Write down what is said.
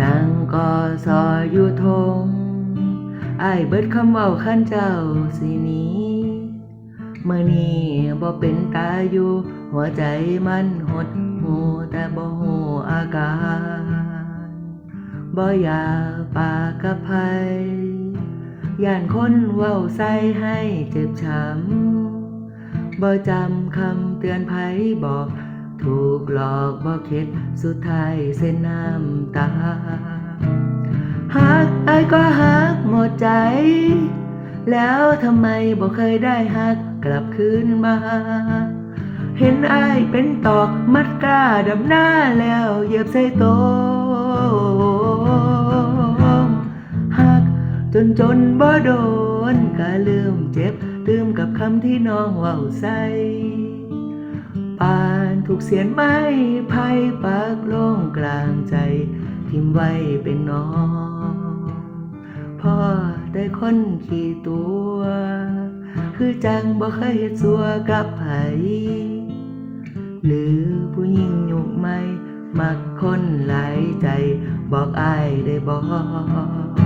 นางก็ซออยู่ทงไอายเบิดคำเว้าคันเจ้าสิหนี้เมื่อนี้บ่เป็นตาอยู่ หัวใจมันหดหูแต่บ่หูอาการบ่อยากปากกับไผย่านคนเว้าใส่ให้เจ็บช้ำบ่จำคำเตือนไผบอก ถูกหลอกบ่เข็ดสุดท้ายเส้นน้ำตาหักไอ้ายก็หักหมดใจ แล้วทำไมบ่เคยได้หักกลับคืนมา เห็นไอ้ายเป็นตอกมัดกล้าดำหน้าแล้วเหยียบใส่โตมหักจนจนบ่โดนก็ลืมเจ็บลืมกับคำที่น้องเว้าใส่ปา ถูกเสียนไม้ไพ่ปักลงกลางใจ ทิมไว้เป็นน้องพ่อได้คนขี่ตัว คือจังบ่เคยเฮ็ดสัวกับไผหรือผู้หญิงยุคใหม่มักคนหลายใจ บอกอายได้บอก